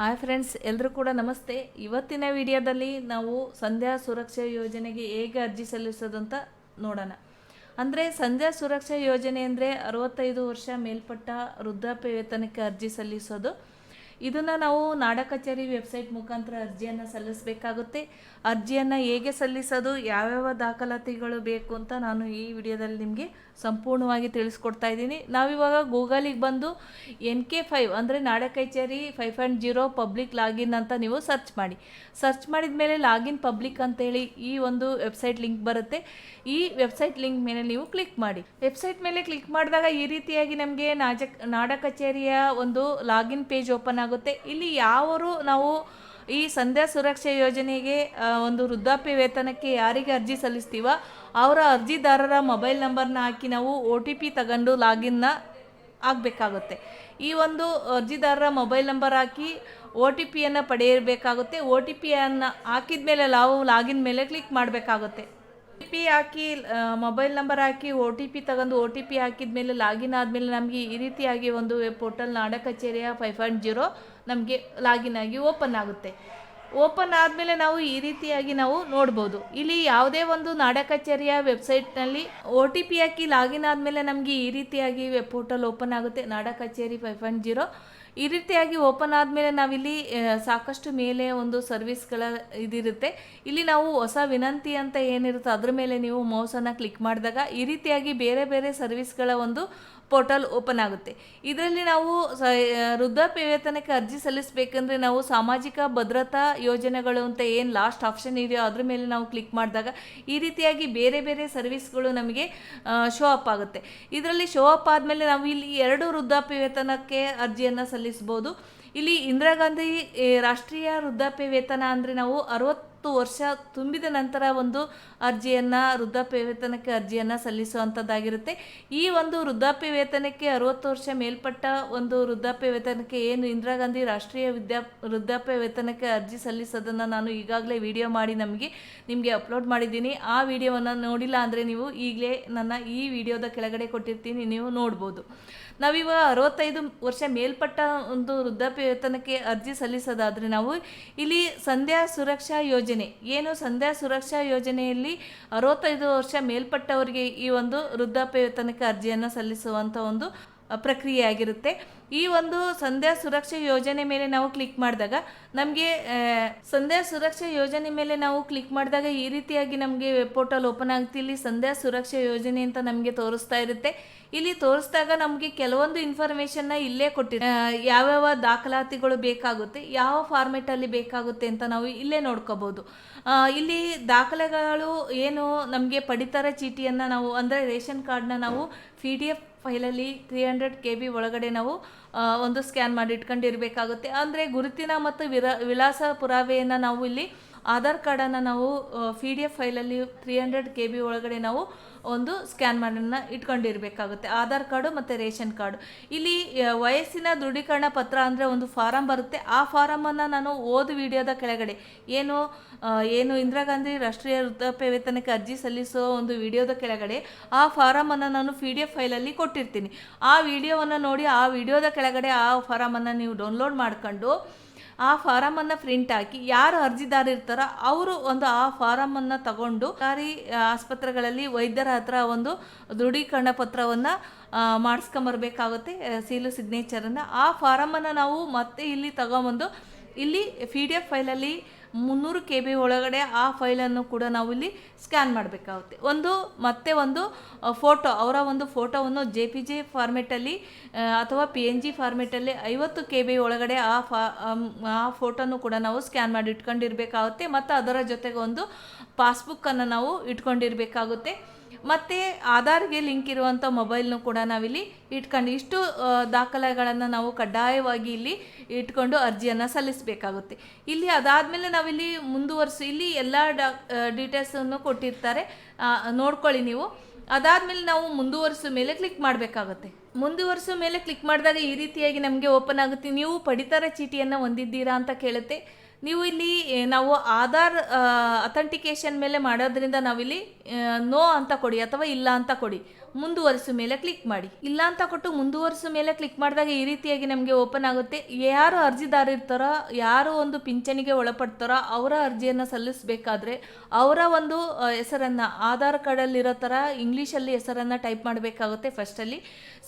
Hi friends ಎಲ್ಲರೂ ಕೂಡ ನಮಸ್ತೆ. ಇವತ್ತಿನ ವಿಡಿಯೋದಲ್ಲಿ ನಾವು ಸಂಧ್ಯಾ ಸುರಕ್ಷಾ ಯೋಜನೆಗೆ ಹೇಗೆ ಅರ್ಜಿ ಸಲ್ಲಿಸೋದು ಅಂತ ನೋಡೋಣ. ಅಂದರೆ ಸಂಧ್ಯಾ ಸುರಕ್ಷಾ ಯೋಜನೆ ಅಂದರೆ ಅರವತ್ತೈದು ವರ್ಷ ಮೇಲ್ಪಟ್ಟ ವೃದ್ಧಾಪ್ಯ ವೇತನಕ್ಕೆ ಅರ್ಜಿ ಸಲ್ಲಿಸೋದು. ಇದನ್ನು ನಾವು ನಾಡ ಕಚೇರಿ ವೆಬ್ಸೈಟ್ ಮುಖಾಂತರ ಅರ್ಜಿಯನ್ನು ಸಲ್ಲಿಸಬೇಕಾಗುತ್ತೆ. ಅರ್ಜಿಯನ್ನು ಹೇಗೆ ಸಲ್ಲಿಸೋದು, ಯಾವ್ಯಾವ ದಾಖಲಾತಿಗಳು ಬೇಕು ಅಂತ ನಾನು ಈ ವಿಡಿಯೋದಲ್ಲಿ ನಿಮಗೆ ಸಂಪೂರ್ಣವಾಗಿ ತಿಳಿಸ್ಕೊಡ್ತಾ ಇದ್ದೀನಿ. ನಾವಿವಾಗ ಗೂಗಲಿಗೆ ಬಂದು ಎನ್ ಕೆ ಫೈವ್ ಅಂದರೆ ನಾಡ ಕಚೇರಿ five point zero public login ಅಂತ ನೀವು ಸರ್ಚ್ ಮಾಡಿ. ಸರ್ಚ್ ಮಾಡಿದ ಮೇಲೆ ಲಾಗಿನ್ ಪಬ್ಲಿಕ್ ಅಂತೇಳಿ ಈ ಒಂದು ವೆಬ್ಸೈಟ್ ಲಿಂಕ್ ಬರುತ್ತೆ. ಈ ವೆಬ್ಸೈಟ್ ಲಿಂಕ್ ಮೇಲೆ ನೀವು ಕ್ಲಿಕ್ ಮಾಡಿ. ವೆಬ್ಸೈಟ್ ಮೇಲೆ ಕ್ಲಿಕ್ ಮಾಡಿದಾಗ ಈ ರೀತಿಯಾಗಿ ನಮಗೆ ನಾಜ ನಾಡ ಕಚೇರಿಯ ಒಂದು ಲಾಗಿನ್ ಪೇಜ್ ಓಪನ್ ಇಲ್ಲಿ ಯಾವರು ನಾವು ಈ ಸಂಧ್ಯಾ ಸುರಕ್ಷಾ ಯೋಜನೆಗೆ ಒಂದು ವೃದ್ಧಾಪ್ಯ ವೇತನಕ್ಕೆ ಯಾರಿಗೆ ಅರ್ಜಿ ಸಲ್ಲಿಸ್ತೀವ? ಅವರ ಅರ್ಜಿದಾರರ ಮೊಬೈಲ್ ನಂಬರ್ನ ಹಾಕಿ ನಾವು ಒ ಟಿ ಪಿ ತಗೊಂಡು ಲಾಗಿನ್ನ ಆಗಬೇಕಾಗುತ್ತೆ. ಈ ಒಂದು ಅರ್ಜಿದಾರರ ಮೊಬೈಲ್ ನಂಬರ್ ಹಾಕಿ ಒ ಟಿ ಪಿಯನ್ನು ಪಡೆಯಬೇಕಾಗುತ್ತೆ. ಒ ಟಿ ಪಿಯನ್ನು ಹಾಕಿದ ಮೇಲೆ ನಾವು ಲಾಗಿನ್ ಮೇಲೆ ಕ್ಲಿಕ್ ಮಾಡಬೇಕಾಗುತ್ತೆ. ಟಿ ಪಿ ಹಾಕಿ ಮೊಬೈಲ್ ನಂಬರ್ ಹಾಕಿ ಒ ಟಿ ಪಿ ತಗೊಂಡು ಒ ಟಿ ಪಿ ಹಾಕಿದ ಮೇಲೆ ಲಾಗಿನ್ ಆದಮೇಲೆ ನಮಗೆ ಈ ರೀತಿಯಾಗಿ ಒಂದು ವೆಬ್ ಪೋರ್ಟಲ್ ನಾಡ ಕಚೇರಿಯ ಫೈವ್ ಪಾಯಿಂಟ್ ಜೀರೋ ನಮಗೆ ಲಾಗಿನ್ ಆಗಿ ಓಪನ್ ಆಗುತ್ತೆ. ಓಪನ್ ಆದಮೇಲೆ ನಾವು ಈ ರೀತಿಯಾಗಿ ನಾವು ನೋಡ್ಬೋದು. ಇಲ್ಲಿ ಯಾವುದೇ ಒಂದು ನಾಡ ಕಚೇರಿಯ ವೆಬ್ಸೈಟ್ನಲ್ಲಿ ಒ ಟಿ ಪಿ ಹಾಕಿ ಲಾಗಿನ್ ಆದಮೇಲೆ ನಮಗೆ ಈ ರೀತಿಯಾಗಿ ವೆಬ್ ಪೋರ್ಟಲ್ ಓಪನ್ ಆಗುತ್ತೆ. ನಾಡ ಕಚೇರಿ ಫೈವ್ ಪಾಯಿಂಟ್ ಜೀರೋ ಈ ರೀತಿಯಾಗಿ ಓಪನ್ ಆದಮೇಲೆ ನಾವಿಲ್ಲಿ ಸಾಕಷ್ಟು ಮೇಲೆ ಒಂದು ಸರ್ವಿಸ್ಗಳ ಇದಿರುತ್ತೆ. ಇಲ್ಲಿ ನಾವು ಹೊಸ ವಿನಂತಿ ಅಂತ ಏನಿರುತ್ತೆ ಅದ್ರ ಮೇಲೆ ನೀವು ಮೌಸನ್ನು ಕ್ಲಿಕ್ ಮಾಡಿದಾಗ ಈ ರೀತಿಯಾಗಿ ಬೇರೆ ಬೇರೆ ಸರ್ವಿಸ್ಗಳ ಒಂದು ಪೋರ್ಟಲ್ ಓಪನ್ ಆಗುತ್ತೆ. ಇದರಲ್ಲಿ ನಾವು ವೃದ್ಧಾಪ್ಯ ವೇತನಕ್ಕೆ ಅರ್ಜಿ ಸಲ್ಲಿಸಬೇಕಂದ್ರೆ ನಾವು ಸಾಮಾಜಿಕ ಭದ್ರತಾ ಯೋಜನೆಗಳು ಅಂತ ಏನು ಲಾಸ್ಟ್ ಆಪ್ಷನ್ ಇದೆಯೋ ಅದ್ರ ಮೇಲೆ ನಾವು ಕ್ಲಿಕ್ ಮಾಡಿದಾಗ ಈ ರೀತಿಯಾಗಿ ಬೇರೆ ಬೇರೆ ಸರ್ವಿಸ್ಗಳು ನಮಗೆ ಶೋ ಅಪ್ ಆಗುತ್ತೆ. ಇದರಲ್ಲಿ ಶೋ ಅಪ್ ಆದಮೇಲೆ ನಾವು ಇಲ್ಲಿ ಎರಡು ವೃದ್ಧಾಪ್ಯ ವೇತನಕ್ಕೆ ಅರ್ಜಿಯನ್ನು ಸಲ್ಲಿಸ್ಬೋದು. ಇಲ್ಲಿ ಇಂದಿರಾ ಗಾಂಧಿ ರಾಷ್ಟ್ರೀಯ ವೃದ್ಧಾಪ್ಯ ವೇತನ ಅಂದರೆ ನಾವು ಅರವತ್ತು ವರ್ಷ ತುಂಬಿದ ನಂತರ ಒಂದು ಅರ್ಜಿಯನ್ನು ವೃದ್ಧಾಪ್ಯ ವೇತನಕ್ಕೆ ಅರ್ಜಿಯನ್ನು ಸಲ್ಲಿಸುವಂಥದ್ದಾಗಿರುತ್ತೆ. ಈ ಒಂದು ವೃದ್ಧಾಪ್ಯ ವೇತನಕ್ಕೆ ಅರವತ್ತು ವರ್ಷ ಮೇಲ್ಪಟ್ಟ ಒಂದು ವೃದ್ಧಾಪ್ಯ ವೇತನಕ್ಕೆ ಏನು ಇಂದಿರಾ ಗಾಂಧಿ ರಾಷ್ಟ್ರೀಯ ವಿದ್ಯಾ ವೃದ್ಧಾಪ್ಯ ವೇತನಕ್ಕೆ ಅರ್ಜಿ ಸಲ್ಲಿಸೋದನ್ನು ನಾನು ಈಗಾಗಲೇ ವಿಡಿಯೋ ಮಾಡಿ ನಮಗೆ, ನಿಮಗೆ ಅಪ್ಲೋಡ್ ಮಾಡಿದ್ದೀನಿ. ಆ ವಿಡಿಯೋವನ್ನು ನೋಡಿಲ್ಲ ಅಂದರೆ ನೀವು ಈಗಲೇ ನನ್ನ ಈ ವಿಡಿಯೋದ ಕೆಳಗಡೆ ಕೊಟ್ಟಿರ್ತೀನಿ, ನೀವು ನೋಡ್ಬೋದು. ನಾವಿವಾಗ ಅರವತ್ತೈದು ವರ್ಷ ಮೇಲ್ಪಟ್ಟ ಒಂದು ವೃದ್ಧಾಪ್ಯ ವೇತನಕ್ಕೆ ಅರ್ಜಿ ಸಲ್ಲಿಸೋದಾದರೆ ನಾವು ಇಲ್ಲಿ ಸಂಧ್ಯಾ ಸುರಕ್ಷಾ ಯೋಜನೆ, ಏನು ಸಂಧ್ಯಾ ಸುರಕ್ಷಾ ಯೋಜನೆಯಲ್ಲಿ ಅರವತ್ತೈದು ವರ್ಷ ಮೇಲ್ಪಟ್ಟವರಿಗೆ ಈ ಒಂದು ವೃದ್ಧಾಪ್ಯ ವೇತನಕ್ಕೆ ಅರ್ಜಿಯನ್ನು ಸಲ್ಲಿಸುವಂಥ ಒಂದು ಪ್ರಕ್ರಿಯೆ ಆಗಿರುತ್ತೆ. ಈ ಒಂದು ಸಂಧ್ಯಾ ಸುರಕ್ಷಾ ಯೋಜನೆ ಮೇಲೆ ನಾವು ಕ್ಲಿಕ್ ಮಾಡಿದಾಗ ನಮಗೆ ಸಂಧ್ಯಾ ಸುರಕ್ಷಾ ಯೋಜನೆ ಮೇಲೆ ನಾವು ಕ್ಲಿಕ್ ಮಾಡಿದಾಗ ಈ ರೀತಿಯಾಗಿ ನಮಗೆ ವೆಬ್ ಪೋರ್ಟಲ್ ಓಪನ್ ಆಗುತ್ತೆ ಇಲ್ಲಿ ಸಂಧ್ಯಾ ಸುರಕ್ಷಾ ಯೋಜನೆ ಅಂತ ನಮಗೆ ತೋರಿಸ್ತಾ ಇರುತ್ತೆ. ಇಲ್ಲಿ ತೋರಿಸಿದಾಗ ನಮಗೆ ಕೆಲವೊಂದು ಇನ್ಫಾರ್ಮೇಷನ್ನ ಇಲ್ಲೇ ಕೊಟ್ಟಿದೆ ಆ, ಯಾವ್ಯಾವ ದಾಖಲಾತಿಗಳು ಬೇಕಾಗುತ್ತೆ ಯಾವ ಫಾರ್ಮೆಟಲ್ಲಿ ಬೇಕಾಗುತ್ತೆ ಅಂತ ನಾವು ಇಲ್ಲೇ ನೋಡ್ಕೋಬೋದು. ಇಲ್ಲಿ ದಾಖಲೆಗಳು ಏನು ನಮಗೆ ಪಡಿತರ ಚೀಟಿಯನ್ನು ನಾವು ಅಂದರೆ ರೇಷನ್ ಕಾರ್ಡ್ನ ನಾವು ಪಿ ಡಿ ಎಫ್ ಫೈಲಲ್ಲಿ ತ್ರೀ ಹಂಡ್ರೆಡ್ ಕೆ ಬಿ ಒಳಗಡೆ ನಾವು ಒಂದು ಸ್ಕ್ಯಾನ್ ಮಾಡಿ ಇಟ್ಕೊಂಡಿರಬೇಕಾಗುತ್ತೆ. ಅಂದರೆ ಗುರುತಿನ ಮತ್ತು ವಿರ, ವಿಳಾಸ ಪುರಾವೆಯನ್ನು ನಾವು ಇಲ್ಲಿ ಆಧಾರ್ ಕಾರ್ಡನ್ನು ನಾವು ಪಿ ಡಿ ಎಫ್ ಫೈಲಲ್ಲಿ ತ್ರೀ ಹಂಡ್ರೆಡ್ ಕೆ ಬಿ ಒಳಗಡೆ ನಾವು ಒಂದು ಸ್ಕ್ಯಾನ್ ಮಾಡನ್ನ ಇಟ್ಕೊಂಡಿರಬೇಕಾಗುತ್ತೆ. ಆಧಾರ್ ಕಾರ್ಡು ಮತ್ತು ರೇಷನ್ ಕಾರ್ಡು. ಇಲ್ಲಿ ವಯಸ್ಸಿನ ದೃಢೀಕರಣ ಪತ್ರ ಅಂದರೆ ಒಂದು ಫಾರಮ್ ಬರುತ್ತೆ. ಆ ಫಾರಮನ್ನು ನಾನು ಓದು ವಿಡಿಯೋದ ಕೆಳಗಡೆ ಏನು ಏನು ಇಂದಿರಾ ಗಾಂಧಿ ರಾಷ್ಟ್ರೀಯ ವೃದ್ಧಾಪ್ಯ ವೇತನಕ್ಕೆ ಅರ್ಜಿ ಸಲ್ಲಿಸೋ ಒಂದು ವಿಡಿಯೋದ ಕೆಳಗಡೆ ಆ ಫಾರಮನ್ನು ನಾನು ಪಿ ಡಿ ಎಫ್ ಫೈಲಲ್ಲಿ ಕೊಟ್ಟಿರ್ತೀನಿ. ಆ ವಿಡಿಯೋವನ್ನು ನೋಡಿ ಆ ವಿಡಿಯೋದ ಕೆಳಗಡೆ ಆ ಫಾರಮನ್ನು ನೀವು ಡೌನ್ಲೋಡ್ ಮಾಡ್ಕೊಂಡು ಆ ಫಾರಮನ್ನು ಪ್ರಿಂಟ್ ಹಾಕಿ ಯಾರು ಅರ್ಜಿದಾರ ಇರ್ತಾರೋ ಅವರು ಒಂದು ಆ ಫಾರಮನ್ನು ತಗೊಂಡು ಸರ್ಕಾರಿ ಆಸ್ಪತ್ರೆಗಳಲ್ಲಿ ವೈದ್ಯರ ಹತ್ರ ಒಂದು ದೃಢೀಕರಣ ಪತ್ರವನ್ನು ಮಾಡಿಸ್ಕೊಂಬರ್ಬೇಕಾಗುತ್ತೆ ಸೀಲು ಸಿಗ್ನೇಚರನ್ನು ಆ ಫಾರಮನ್ನು ನಾವು ಮತ್ತೆ ಇಲ್ಲಿ ತಗೊಂಬಂದು, ಇಲ್ಲಿ ಪಿ ಡಿ ಎಫ್ ಫೈಲಲ್ಲಿ ಮುನ್ನೂರು ಕೆ ಬಿ ಒಳಗಡೆ ಆ ಫೈಲನ್ನು ಕೂಡ ನಾವು ಇಲ್ಲಿ ಸ್ಕ್ಯಾನ್ ಮಾಡಬೇಕಾಗುತ್ತೆ. ಒಂದು ಮತ್ತೆ ಒಂದು ಫೋಟೋ ಅವರ ಒಂದು ಫೋಟೋವನ್ನು ಜೆ ಪಿ ಜೆ ಫಾರ್ಮೆಟಲ್ಲಿ ಅಥವಾ ಪಿ ಎನ್ ಜಿ ಫಾರ್ಮೆಟಲ್ಲಿ ಐವತ್ತು ಕೆ ಬಿ ಒಳಗಡೆ ಆ ಫಾ ಆ ಫೋಟೋನು ಕೂಡ ನಾವು ಸ್ಕ್ಯಾನ್ ಮಾಡಿ ಇಟ್ಕೊಂಡಿರಬೇಕಾಗುತ್ತೆ. ಮತ್ತು ಅದರ ಜೊತೆಗೆ ಒಂದು ಪಾಸ್ಬುಕ್ಕನ್ನು ನಾವು ಇಟ್ಕೊಂಡಿರಬೇಕಾಗುತ್ತೆ. ಮತ್ತು ಆಧಾರ್ಗೆ ಲಿಂಕ್ ಇರುವಂಥ ಮೊಬೈಲ್ನು ಕೂಡ ನಾವಿಲ್ಲಿ ಇಟ್ಕೊಂಡು ಇಷ್ಟು ದಾಖಲೆಗಳನ್ನು ನಾವು ಕಡ್ಡಾಯವಾಗಿ ಇಲ್ಲಿ ಇಟ್ಕೊಂಡು ಅರ್ಜಿಯನ್ನು ಸಲ್ಲಿಸಬೇಕಾಗುತ್ತೆ. ಇಲ್ಲಿ ಅದಾದಮೇಲೆ ನಾವಿಲ್ಲಿ ಮುಂದುವರಿಸಿ, ಇಲ್ಲಿ ಎಲ್ಲ ಡಾ ಡೀಟೇಲ್ಸನ್ನು ಕೊಟ್ಟಿರ್ತಾರೆ. ನೋಡ್ಕೊಳ್ಳಿ ನೀವು. ಅದಾದಮೇಲೆ ನಾವು ಮುಂದುವರಿಸೋ ಮೇಲೆ ಕ್ಲಿಕ್ ಮಾಡಬೇಕಾಗುತ್ತೆ. ಮುಂದುವರಿಸೋ ಮೇಲೆ ಕ್ಲಿಕ್ ಮಾಡಿದಾಗ ಈ ರೀತಿಯಾಗಿ ನಮಗೆ ಓಪನ್ ಆಗುತ್ತೆ. ನೀವು ಪಡಿತರ ಚೀಟಿಯನ್ನು ಹೊಂದಿದ್ದೀರಾ ಅಂತ ಕೇಳುತ್ತೆ. ನೀವು ಇಲ್ಲಿ ನಾವು ಆಧಾರ್ ಅಥೆಂಟಿಕೇಶನ್ ಮೇಲೆ ಮಾಡೋದ್ರಿಂದ ನಾವಿಲ್ಲಿ ನೋ ಅಂತ ಕೊಡಿ ಅಥವಾ ಇಲ್ಲ ಅಂತ ಕೊಡಿ. ಮುಂದುವರಿಸು ಮೇಲೆ ಕ್ಲಿಕ್ ಮಾಡಿ. ಇಲ್ಲ ಅಂತ ಕೊಟ್ಟು ಮುಂದುವರಿಸು ಮೇಲೆ ಕ್ಲಿಕ್ ಮಾಡಿದಾಗ ಈ ರೀತಿಯಾಗಿ ನಮಗೆ ಓಪನ್ ಆಗುತ್ತೆ. ಯಾರು ಅರ್ಜಿದಾರ ಇರ್ತಾರೋ ಯಾರು ಒಂದು ಪಿಂಚಣಿಗೆ ಒಳಪಡ್ತಾರೋ ಅವರ ಅರ್ಜಿಯನ್ನು ಸಲ್ಲಿಸಬೇಕಾದ್ರೆ ಅವರ ಒಂದು ಹೆಸರನ್ನು, ಆಧಾರ್ ಕಾರ್ಡಲ್ಲಿರೋ ಥರ ಇಂಗ್ಲೀಷಲ್ಲಿ ಹೆಸರನ್ನು ಟೈಪ್ ಮಾಡಬೇಕಾಗುತ್ತೆ ಫಸ್ಟಲ್ಲಿ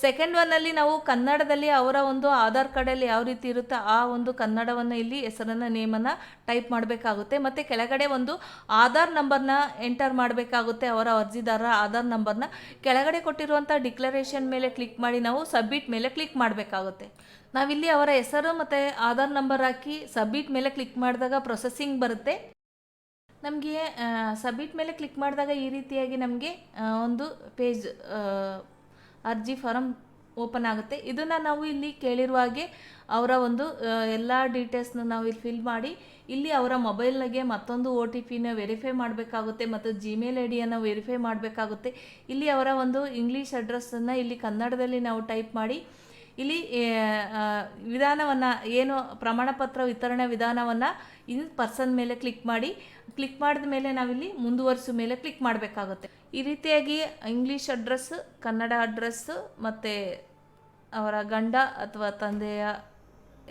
ಸೆಕೆಂಡ್ ಒನ್ನಲ್ಲಿ ನಾವು ಕನ್ನಡದಲ್ಲಿ ಅವರ ಒಂದು ಆಧಾರ್ ಕಾರ್ಡಲ್ಲಿ ಯಾವ ರೀತಿ ಇರುತ್ತೋ ಆ ಒಂದು ಕನ್ನಡವನ್ನು ಇಲ್ಲಿ ಹೆಸರನ್ನು, ನೇಮನ್ನು ಟೈಪ್ ಮಾಡಬೇಕಾಗುತ್ತೆ. ಮತ್ತು ಕೆಳಗಡೆ ಒಂದು ಆಧಾರ್ ನಂಬರ್ನ ಎಂಟರ್ ಮಾಡಬೇಕಾಗುತ್ತೆ ಅವರ ಅರ್ಜಿದಾರರ ಆಧಾರ್ ನಂಬರ್ನ. ಕೆಳಗಡೆ ಕೊಟ್ಟಿರುವಂಥ ಡಿಕ್ಲರೇಷನ್ ಮೇಲೆ ಕ್ಲಿಕ್ ಮಾಡಿ ನಾವು ಸಬ್ಮಿಟ್ ಮೇಲೆ ಕ್ಲಿಕ್ ಮಾಡಬೇಕಾಗುತ್ತೆ. ನಾವಿಲ್ಲಿ ಅವರ ಹೆಸರು ಮತ್ತು ಆಧಾರ್ ನಂಬರ್ ಹಾಕಿ ಸಬ್ಮಿಟ್ ಮೇಲೆ ಕ್ಲಿಕ್ ಮಾಡಿದಾಗ ಪ್ರೊಸೆಸಿಂಗ್ ಬರುತ್ತೆ. ನಮಗೆ ಸಬ್ಮಿಟ್ ಮೇಲೆ ಕ್ಲಿಕ್ ಮಾಡಿದಾಗ ಈ ರೀತಿಯಾಗಿ ನಮಗೆ ಒಂದು ಪೇಜ್ ಅರ್ಜಿ ಫಾರಮ್ ಓಪನ್ ಆಗುತ್ತೆ. ಇದನ್ನು ನಾವು ಇಲ್ಲಿ ಕೇಳಿರುವ ಹಾಗೆ ಅವರ ಒಂದು ಎಲ್ಲ ಡೀಟೇಲ್ಸ್ನ ನಾವು ಇಲ್ಲಿ ಫಿಲ್ ಮಾಡಿ, ಇಲ್ಲಿ ಅವರ ಮೊಬೈಲ್ನಾಗೆ ಮತ್ತೊಂದು ಒ ಟಿ ಪಿನ ವೆರಿಫೈ ಮಾಡಬೇಕಾಗುತ್ತೆ ಮತ್ತು ಜಿಮೇಲ್ ಐ ಡಿಯನ್ನು ವೆರಿಫೈ ಮಾಡಬೇಕಾಗುತ್ತೆ. ಇಲ್ಲಿ ಅವರ ಒಂದು ಇಂಗ್ಲೀಷ್ ಅಡ್ರೆಸ್ಸನ್ನು ಇಲ್ಲಿ ಕನ್ನಡದಲ್ಲಿ ನಾವು ಟೈಪ್ ಮಾಡಿ, ಇಲ್ಲಿ ವಿಧಾನವನ್ನು, ಏನು ಪ್ರಮಾಣಪತ್ರ ವಿತರಣೆ ವಿಧಾನವನ್ನು ಇನ್ ಪರ್ಸನ್ ಮೇಲೆ ಕ್ಲಿಕ್ ಮಾಡಿ ಕ್ಲಿಕ್ ಮಾಡಿದ ಮೇಲೆ ನಾವಿಲ್ಲಿ ಮುಂದುವರಿಸು ಮೇಲೆ ಕ್ಲಿಕ್ ಮಾಡಬೇಕಾಗುತ್ತೆ. ಈ ರೀತಿಯಾಗಿ ಇಂಗ್ಲೀಷ್ ಅಡ್ರೆಸ್ ಕನ್ನಡ ಅಡ್ರೆಸ್ ಮತ್ತು ಅವರ ಗಂಡ ಅಥವಾ ತಂದೆಯ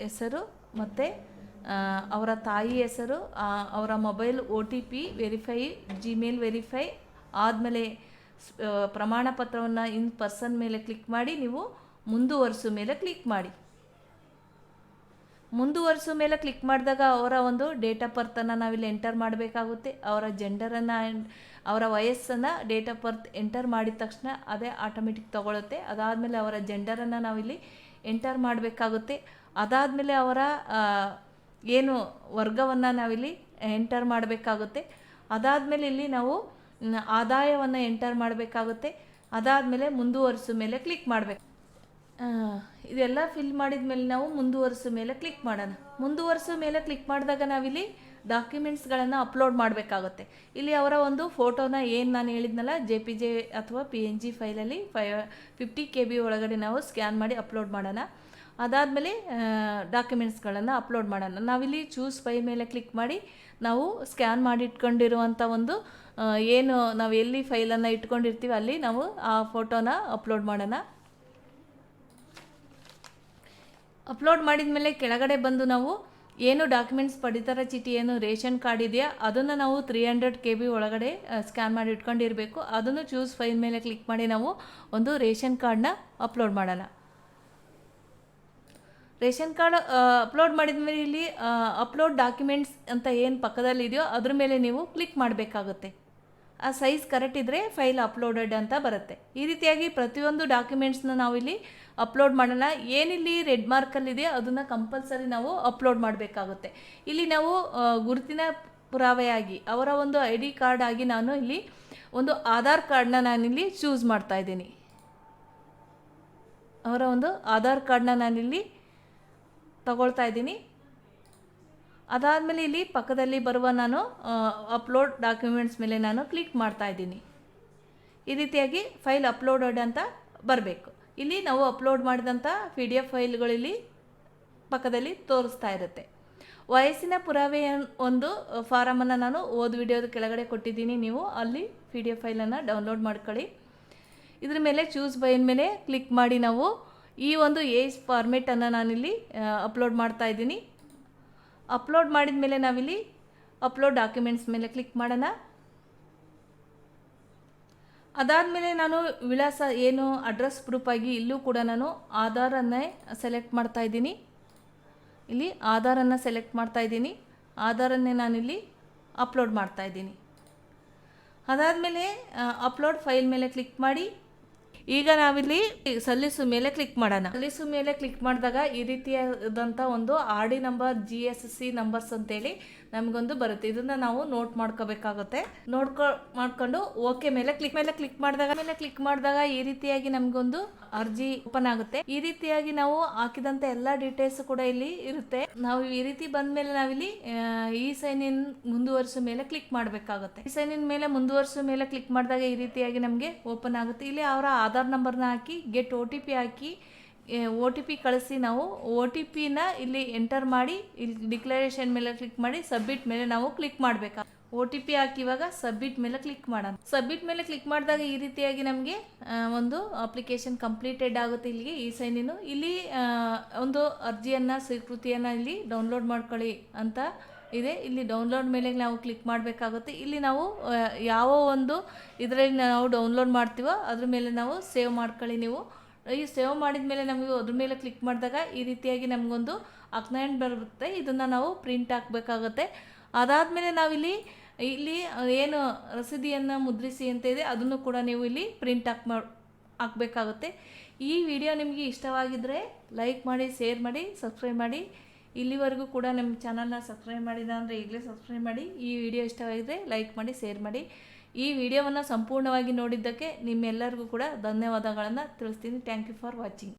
ಹೆಸರು ಮತ್ತು ಅವರ ತಾಯಿ ಹೆಸರು ಅವರ mobile O T P verify, Gmail verify ಆದಮೇಲೆ ಪ್ರಮಾಣ ಪತ್ರವನ್ನು ಇನ್ ಪರ್ಸನ್ ಮೇಲೆ ಕ್ಲಿಕ್ ಮಾಡಿ ನೀವು ಮುಂದುವರಿಸು ಮೇಲೆ ಕ್ಲಿಕ್ ಮಾಡಿ. ಮುಂದುವರಿಸೋ ಮೇಲೆ ಕ್ಲಿಕ್ ಮಾಡಿದಾಗ ಅವರ ಒಂದು ಡೇಟ್ ಆಫ್ ಬರ್ತನ್ನು ನಾವಿಲ್ಲಿ ಎಂಟರ್ ಮಾಡಬೇಕಾಗುತ್ತೆ. ಅವರ ಜೆಂಡರನ್ನು ಅವರ ವಯಸ್ಸನ್ನು ಡೇಟ್ ಆಫ್ ಬರ್ತ್ ಎಂಟರ್ ಮಾಡಿದ ತಕ್ಷಣ ಅದೇ ಆಟೋಮೆಟಿಕ್ ತೊಗೊಳುತ್ತೆ. ಅದಾದಮೇಲೆ ಅವರ ಜೆಂಡರನ್ನು ನಾವಿಲ್ಲಿ ಎಂಟರ್ ಮಾಡಬೇಕಾಗುತ್ತೆ. ಅದಾದಮೇಲೆ ಅವರ ಏನು ವರ್ಗವನ್ನು ನಾವಿಲ್ಲಿ ಎಂಟರ್ ಮಾಡಬೇಕಾಗುತ್ತೆ. ಅದಾದಮೇಲೆ ಇಲ್ಲಿ ನಾವು ಆದಾಯವನ್ನು ಎಂಟರ್ ಮಾಡಬೇಕಾಗುತ್ತೆ. ಅದಾದಮೇಲೆ ಮುಂದುವರಿಸೋ ಮೇಲೆ ಕ್ಲಿಕ್ ಮಾಡಬೇಕು. ಇದೆಲ್ಲ ಫಿಲ್ ಮಾಡಿದ ಮೇಲೆ ನಾವು ಮುಂದುವರಿಸೋ ಮೇಲೆ ಕ್ಲಿಕ್ ಮಾಡೋಣ. ಮುಂದುವರಿಸೋ ಮೇಲೆ ಕ್ಲಿಕ್ ಮಾಡಿದಾಗ ನಾವಿಲ್ಲಿ ಡಾಕ್ಯುಮೆಂಟ್ಸ್ಗಳನ್ನು ಅಪ್ಲೋಡ್ ಮಾಡಬೇಕಾಗುತ್ತೆ. ಇಲ್ಲಿ ಅವರ ಒಂದು ಫೋಟೋನ ಏನು ನಾನು ಹೇಳಿದ್ನಲ್ಲ ಜೆ ಪಿ ಜೆ ಅಥವಾ ಪಿ ಎನ್ ಜಿ ಫೈಲಲ್ಲಿ ಫೈ ಫಿಫ್ಟಿ ಕೆ ಬಿ ಒಳಗಡೆ ನಾವು ಸ್ಕ್ಯಾನ್ ಮಾಡಿ ಅಪ್ಲೋಡ್ ಮಾಡೋಣ. ಅದಾದಮೇಲೆ ಡಾಕ್ಯುಮೆಂಟ್ಸ್ಗಳನ್ನು ಅಪ್ಲೋಡ್ ಮಾಡೋಣ. ನಾವಿಲ್ಲಿ ಚೂಸ್ ಫೈಲ್ ಮೇಲೆ ಕ್ಲಿಕ್ ಮಾಡಿ ನಾವು ಸ್ಕ್ಯಾನ್ ಮಾಡಿ ಇಟ್ಕೊಂಡಿರುವಂಥ ಒಂದು ಏನು ನಾವು ಎಲ್ಲಿ ಫೈಲನ್ನು ಇಟ್ಕೊಂಡಿರ್ತೀವಿ ಅಲ್ಲಿ ನಾವು ಆ ಫೋಟೋನ ಅಪ್ಲೋಡ್ ಮಾಡೋಣ. ಅಪ್ಲೋಡ್ ಮಾಡಿದ ಮೇಲೆ ಕೆಳಗಡೆ ಬಂದು ನಾವು ಏನು ಡಾಕ್ಯುಮೆಂಟ್ಸ್ ಪಡಿತರ ಚೀಟಿ, ಏನು ರೇಷನ್ ಕಾರ್ಡ್ ಇದೆಯಾ, ಅದನ್ನು ನಾವು ತ್ರೀ ಹಂಡ್ರೆಡ್ ಕೆ ಬಿ ಒಳಗಡೆ ಸ್ಕ್ಯಾನ್ ಮಾಡಿ ಇಟ್ಕೊಂಡಿರಬೇಕು. ಅದನ್ನು ಚೂಸ್ ಫೈಲ್ ಮೇಲೆ ಕ್ಲಿಕ್ ಮಾಡಿ ನಾವು ಒಂದು ರೇಷನ್ ಕಾರ್ಡನ್ನ ಅಪ್ಲೋಡ್ ಮಾಡೋಣ. ರೇಷನ್ ಕಾರ್ಡ್ ಅಪ್ಲೋಡ್ ಮಾಡಿದ ಮೇಲೆ ಇಲ್ಲಿ ಅಪ್ಲೋಡ್ ಡಾಕ್ಯುಮೆಂಟ್ಸ್ ಅಂತ ಏನು ಪಕ್ಕದಲ್ಲಿ ಇದೆಯೋ ಅದ್ರ ಮೇಲೆ ನೀವು ಕ್ಲಿಕ್ ಮಾಡಬೇಕಾಗುತ್ತೆ. ಆ ಸೈಜ್ ಕರೆಕ್ಟ್ ಇದ್ದರೆ ಫೈಲ್ ಅಪ್ಲೋಡೆಡ್ ಅಂತ ಬರುತ್ತೆ. ಈ ರೀತಿಯಾಗಿ ಪ್ರತಿಯೊಂದು ಡಾಕ್ಯುಮೆಂಟ್ಸ್ನ ನಾವು ಇಲ್ಲಿ ಅಪ್ಲೋಡ್ ಮಾಡೋಣ. ಏನಿಲ್ಲಿ ರೆಡ್ ಮಾರ್ಕಲ್ಲಿದೆ ಅದನ್ನು ಕಂಪಲ್ಸರಿ ನಾವು ಅಪ್ಲೋಡ್ ಮಾಡಬೇಕಾಗುತ್ತೆ. ಇಲ್ಲಿ ನಾವು ಗುರುತಿನ ಪುರಾವೆಯಾಗಿ, ಅವರ ಒಂದು ಐ ಡಿ ಕಾರ್ಡ್ ಆಗಿ ನಾನು ಇಲ್ಲಿ ಒಂದು ಆಧಾರ್ ಕಾರ್ಡನ್ನ ನಾನಿಲ್ಲಿ ಚೂಸ್ ಮಾಡ್ತಾ ಇದ್ದೀನಿ. ಅವರ ಒಂದು ಆಧಾರ್ ಕಾರ್ಡನ್ನ ನಾನಿಲ್ಲಿ ತಗೊಳ್ತಾ ಇದ್ದೀನಿ. ಅದಾದಮೇಲೆ ಇಲ್ಲಿ ಪಕ್ಕದಲ್ಲಿ ಬರುವ ನಾನು ಅಪ್ಲೋಡ್ ಡಾಕ್ಯುಮೆಂಟ್ಸ್ ಮೇಲೆ ನಾನು ಕ್ಲಿಕ್ ಮಾಡ್ತಾ ಇದ್ದೀನಿ. ಈ ರೀತಿಯಾಗಿ ಫೈಲ್ ಅಪ್ಲೋಡೆಡ್ ಅಂತ ಬರಬೇಕು. ಇಲ್ಲಿ ನಾವು ಅಪ್ಲೋಡ್ ಮಾಡಿದಂಥ ಪಿ ಡಿ ಎಫ್ ಫೈಲ್ಗಳಲ್ಲಿ ಪಕ್ಕದಲ್ಲಿ ತೋರಿಸ್ತಾ ಇರುತ್ತೆ. ವಯಸ್ಸಿನ ಪುರಾವೆಯ ಒಂದು ಫಾರಮನ್ನು ನಾನು ಓದ್ ವಿಡಿಯೋದ ಕೆಳಗಡೆ ಕೊಟ್ಟಿದ್ದೀನಿ. ನೀವು ಅಲ್ಲಿ ಪಿ ಡಿ ಎಫ್ ಫೈಲನ್ನು ಡೌನ್ಲೋಡ್ ಮಾಡ್ಕೊಳ್ಳಿ. ಇದ್ರ ಮೇಲೆ ಚೂಸ್ ಬೈನ್ ಮೇಲೆ ಕ್ಲಿಕ್ ಮಾಡಿ ನಾವು ಈ ಒಂದು ಏಜ್ ಫಾರ್ಮೆಟನ್ನು ನಾನಿಲ್ಲಿ ಅಪ್ಲೋಡ್ ಮಾಡ್ತಾ ಇದ್ದೀನಿ. ಅಪ್ಲೋಡ್ ಮಾಡಿದ ಮೇಲೆ ನಾವಿಲ್ಲಿ ಅಪ್ಲೋಡ್ ಡಾಕ್ಯುಮೆಂಟ್ಸ್ ಮೇಲೆ ಕ್ಲಿಕ್ ಮಾಡೋಣ. ಅದಾದಮೇಲೆ ನಾನು ವಿಳಾಸ ಏನು ಅಡ್ರೆಸ್ ಪ್ರೂಫ್ ಆಗಿ ಇಲ್ಲೂ ಕೂಡ ನಾನು ಆಧಾರನ್ನೇ ಸೆಲೆಕ್ಟ್ ಮಾಡ್ತಾ ಇದ್ದೀನಿ. ಇಲ್ಲಿ ಆಧಾರನ್ನು ಸೆಲೆಕ್ಟ್ ಮಾಡ್ತಾ ಇದ್ದೀನಿ. ಆಧಾರನ್ನೇ ನಾನಿಲ್ಲಿ ಅಪ್ಲೋಡ್ ಮಾಡ್ತಾ ಇದ್ದೀನಿ. ಅದಾದಮೇಲೆ ಅಪ್ಲೋಡ್ ಫೈಲ್ ಮೇಲೆ ಕ್ಲಿಕ್ ಮಾಡಿ ಈಗ ನಾವಿಲ್ಲಿ ಸಲ್ಲಿಸು ಮೇಲೆ ಕ್ಲಿಕ್ ಮಾಡೋಣ. ಸಲ್ಲಿಸು ಮೇಲೆ ಕ್ಲಿಕ್ ಮಾಡಿದಾಗ ಈ ರೀತಿಯಾದಂಥ ಒಂದು R D number, G S C numbers ಅಂತೇಳಿ ನಮಗೊಂದು ಬರುತ್ತೆ. ಇದನ್ನ ನಾವು ನೋಟ್ ಮಾಡ್ಕೋಬೇಕಾಗುತ್ತೆ. ನೋಡ್ಕೊ, ಮಾಡ್ಕೊಂಡು ಓಕೆ ಮೇಲೆ ಕ್ಲಿಕ್ ಮೇಲೆ ಕ್ಲಿಕ್ ಮಾಡಿದಾಗ, ಮೇಲೆ ಕ್ಲಿಕ್ ಮಾಡಿದಾಗ ಈ ರೀತಿಯಾಗಿ ನಮಗೊಂದು ಅರ್ಜಿ ಓಪನ್ ಆಗುತ್ತೆ. ಈ ರೀತಿಯಾಗಿ ನಾವು ಹಾಕಿದಂತ ಎಲ್ಲ ಡೀಟೇಲ್ಸ್ ಕೂಡ ಇಲ್ಲಿ ಇರುತ್ತೆ. ನಾವು ಈ ರೀತಿ ಬಂದ ಮೇಲೆ ನಾವಿಲ್ಲಿ ಈ ಸೈನ್ ಇನ್ ಮುಂದುವರಿಸೋ ಮೇಲೆ ಕ್ಲಿಕ್ ಮಾಡಬೇಕಾಗುತ್ತೆ. ಈ ಸೈನ್ ಇನ್ ಮೇಲೆ ಮುಂದುವರಿಸೋ ಮೇಲೆ ಕ್ಲಿಕ್ ಮಾಡಿದಾಗ ಈ ರೀತಿಯಾಗಿ ನಮಗೆ ಓಪನ್ ಆಗುತ್ತೆ. ಇಲ್ಲಿ ಅವರ ಆಧಾರ್ ನಂಬರ್ನ ಹಾಕಿ ಗೆಟ್ ಒ ಟಿ ಪಿ ಹಾಕಿ ಒ ಟಿ ಪಿ ಕಳಿಸಿ ನಾವು ಒ ಟಿ ಪಿನ ಇಲ್ಲಿ ಎಂಟರ್ ಮಾಡಿ, ಇಲ್ಲಿ ಡಿಕ್ಲರೇಷನ್ ಮೇಲೆ ಕ್ಲಿಕ್ ಮಾಡಿ ಸಬ್ಮಿಟ್ ಮೇಲೆ ನಾವು ಕ್ಲಿಕ್ ಮಾಡಬೇಕಾ? ಒ ಟಿ ಪಿ ಹಾಕಿ ಇವಾಗ ಸಬ್ಮಿಟ್ ಮೇಲೆ ಕ್ಲಿಕ್ ಮಾಡೋಣ. ಸಬ್ಮಿಟ್ ಮೇಲೆ ಕ್ಲಿಕ್ ಮಾಡಿದಾಗ ಈ ರೀತಿಯಾಗಿ ನಮಗೆ ಒಂದು ಅಪ್ಲಿಕೇಶನ್ ಕಂಪ್ಲೀಟೆಡ್ ಆಗುತ್ತೆ ಇಲ್ಲಿಗೆ, ಈ ಸೈನಿನು ಇಲ್ಲಿ ಒಂದು ಅರ್ಜಿಯನ್ನು, ಸ್ವೀಕೃತಿಯನ್ನು ಇಲ್ಲಿ ಡೌನ್ಲೋಡ್ ಮಾಡ್ಕೊಳ್ಳಿ ಅಂತ ಇದೆ. ಇಲ್ಲಿ ಡೌನ್ಲೋಡ್ ಮೇಲೆ ನಾವು ಕ್ಲಿಕ್ ಮಾಡಬೇಕಾಗುತ್ತೆ. ಇಲ್ಲಿ ನಾವು ಯಾವ ಒಂದು ಇದರಲ್ಲಿ ನಾವು ಡೌನ್ಲೋಡ್ ಮಾಡ್ತೀವೋ, ಅದ್ರ ಮೇಲೆ ನಾವು ಸೇವ್ ಮಾಡ್ಕೊಳ್ಳಿ ನೀವು. ಈ ಸೇವ್ ಮಾಡಿದ ಮೇಲೆ ನಮಗೆ ಅದ್ರ ಮೇಲೆ ಕ್ಲಿಕ್ ಮಾಡಿದಾಗ ಈ ರೀತಿಯಾಗಿ ನಮಗೊಂದು ಅಗ್ನಯನ್ ಬರುತ್ತೆ. ಇದನ್ನು ನಾವು ಪ್ರಿಂಟ್ ಹಾಕಬೇಕಾಗುತ್ತೆ. ಅದಾದಮೇಲೆ ನಾವಿಲ್ಲಿ ಇಲ್ಲಿ ಏನು ರಸೀದಿಯನ್ನು ಮುದ್ರಿಸಿ ಅಂತ ಇದೆ, ಅದನ್ನು ಕೂಡ ನೀವು ಇಲ್ಲಿ ಪ್ರಿಂಟ್ ಹಾಕಿ ಮಾಡಿ ಹಾಕಬೇಕಾಗುತ್ತೆ. ಈ ವಿಡಿಯೋ ನಿಮಗೆ ಇಷ್ಟವಾಗಿದ್ದರೆ ಲೈಕ್ ಮಾಡಿ ಶೇರ್ ಮಾಡಿ ಸಬ್ಸ್ಕ್ರೈಬ್ ಮಾಡಿ. ಇಲ್ಲಿವರೆಗೂ ಕೂಡ ನಮ್ಮ ಚಾನಲ್ನ ಸಬ್ಸ್ಕ್ರೈಬ್ ಮಾಡಿದ ಅಂದರೆ ಈಗಲೇ ಸಬ್ಸ್ಕ್ರೈಬ್ ಮಾಡಿ, ಈ ವಿಡಿಯೋ ಇಷ್ಟವಾಗಿದೆ ಲೈಕ್ ಮಾಡಿ ಶೇರ್ ಮಾಡಿ. ಈ ವಿಡಿಯೋವನ್ನು ಸಂಪೂರ್ಣವಾಗಿ ನೋಡಿದ್ದಕ್ಕೆ ನಿಮ್ಮೆಲ್ಲರಿಗೂ ಕೂಡ ಧನ್ಯವಾದಗಳನ್ನು ತಿಳಿಸ್ತೀನಿ. Thank you for watching